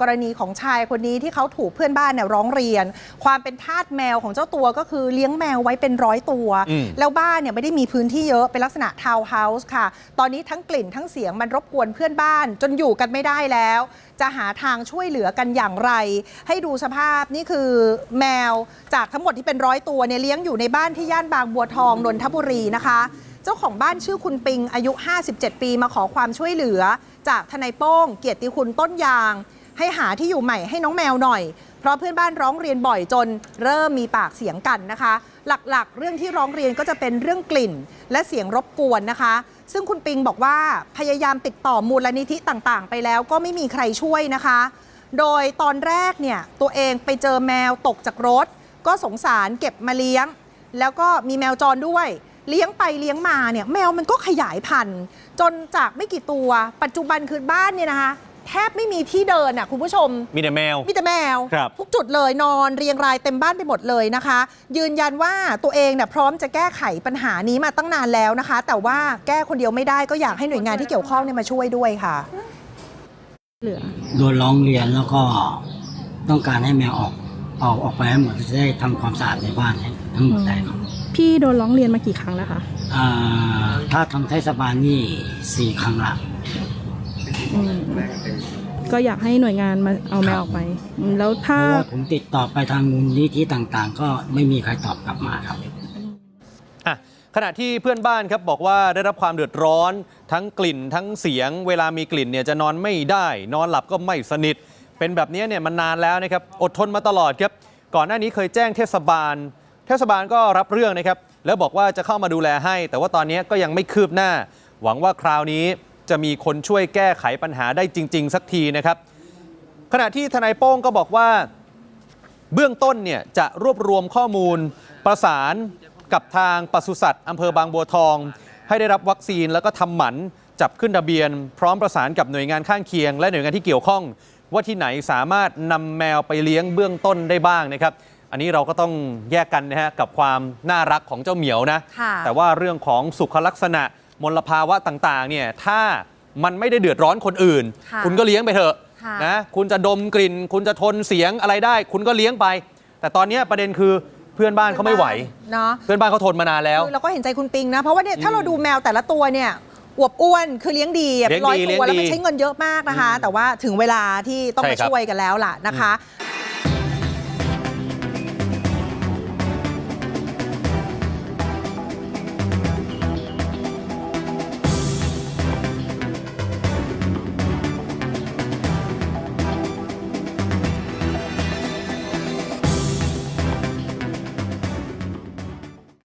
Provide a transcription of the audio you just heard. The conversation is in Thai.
กรณีของชายคนนี้ที่เขาถูกเพื่อนบ้านเนี่ยร้องเรียน ความเป็นทาสแมวของเจ้าตัวก็คือเลี้ยงแมวไว้เป็นร้อยตัวอืมแล้วบ้านเนี่ยไม่ได้มีพื้นที่เยอะเป็นลักษณะทาวน์เฮาส์ค่ะ ตอนนี้ทั้งกลิ่นทั้งเสียงมันรบกวนเพื่อนบ้าน จนอยู่กันไม่ได้แล้ว จะหาทางช่วยเหลือกันอย่างไร ให้ดูสภาพนี่คือแมวจากทั้งหมดที่เป็นร้อยตัวเนี่ยเลี้ยงอยู่ในบ้านที่ย่านบางบัวทองนนทบุรีนะคะเจ้าของบ้านชื่อคุณปิงอายุ 57 ปีมาขอความช่วยเหลือ จากทนายโป้ง เกียรติคุณต้นยาง ให้หาที่อยู่ใหม่ให้น้องแมวหน่อย เพราะเพื่อนบ้านร้องเรียนบ่อยจนเริ่มมีปากเสียงกันนะคะ หลักๆ เรื่องที่ร้องเรียนก็จะเป็นเรื่องกลิ่น และเสียงรบกวนนะคะ ซึ่งคุณปิงบอกว่าพยายามติดต่อมูลนิธิต่างๆ ไปแล้วก็ไม่มีใครช่วยนะคะ โดยตอนแรกเนี่ยตัวเองไปเจอแมวตกจากรถ ก็สงสารเก็บมาเลี้ยง แล้วก็มีแมวจรด้วยเลี้ยงไปเลี้ยงมาเนี่ยแมวมันก็ขยายพันธุ์ จนจากไม่กี่ตัว ปัจจุบันคือบ้านเนี่ยนะคะ แทบไม่มีที่เดินอะคุณผู้ชม มีแต่แมว มีแต่แมว ครับทุกจุดเลยนอนเรียงรายเต็มบ้านไปหมดเลยนะคะ ยืนยันว่าตัวเองเนี่ยพร้อมจะแก้ไขปัญหานี้มาตั้งนานแล้วนะคะ แต่ว่าแก้คนเดียวไม่ได้ก็อยากให้หน่วยงานที่เกี่ยวข้องเนี่ยมาช่วยด้วยค่ะ เหลือโดนร้องเรียนแล้วก็ต้องการให้แมวออกออกออกไปให้หมดจะได้ทำความสะอาดในบ้านให้ทั้งหมดได้ครับพี่โดนร้องเรียนมากี่ครั้งแล้วคะ อ่าถ้าทำเทศบาลนี่สี่ครั้งละ อืมก็อยากให้หน่วยงานมาเอาแมวออกไปอืมแล้วเพถ้า ราะว่าผมติดต่อไปทางมูลนิธิต่างๆ ก็ไม่มีใครตอบกลับมาครับ อะขณะที่เพื่อนบ้านครับบอกว่าได้รับความเดือดร้อน ทั้งกลิ่นทั้งเสียง เวลามีกลิ่นเนี่ยจะนอนไม่ได้ นอนหลับก็ไม่สนิท เป็นแบบนี้เนี่ยมันนานแล้วนะครับอดทนมาตลอดครับก่อนหน้านี้เคยแจ้งเทศบาล เทศบาลก็รับเรื่องนะครับแล้วบอกว่าจะเข้ามาดูแลให้ แต่ว่าตอนนี้ก็ยังไม่คืบหน้า หวังว่าคราวนี้ จะมีคนช่วยแก้ไขปัญหาได้จริง ๆ สักทีนะครับ ขณะที่ทนายโป้งก็บอกว่าเบื้องต้นเนี่ยจะรวบรวมข้อมูลประสานกับทางปศุสัตว์อำเภอบางบัวทอง ให้ได้รับวัคซีนแล้วก็ทำหมันจับขึ้นทะเบียน พร้อมประสานกับหน่วยงานข้างเคียง และหน่วยงานที่เกี่ยวข้อง ว่าที่ไหนสามารถนำแมวไปเลี้ยงเบื้องต้นได้บ้างนะครับ อันนี้เราก็ต้องแยกกันนะฮะกับความน่ารักของเจ้าเหมียวนะะแต่ว่าเรื่องของสุขลักษณะ มลภาวะต่างๆเนี่ยถ้ามันไม่ได้เดือดร้อนคนอื่น ค่ะคุณก็เลี้ยงไปเถอะค่ะ นะคุณจะดมกลิ่น คุณจะทนเสียงอะไรได้ คุณก็เลี้ยงไป แต่ตอนเนี้ยประเด็นคือเพื่อนบ้านเขาไม่ไหว เนาะ เพื่อนบ้านเขาทนมานานแล้ว คือเราก็เห็นใจคุณปิงนะ เพราะว่าเนี่ยถ้าเราดูแมวแต่ละตัวเนี่ยอวบอ้วนคือเลี้ยงดีอะเลี้ยงร้อยดีตัวแล้วมันเลี้ยงดีใช้เงินเยอะมากนะคะ แต่ว่าถึงเวลาที่ต้องใช่มาครับ ช่วยกันแล้วล่ะนะคะอื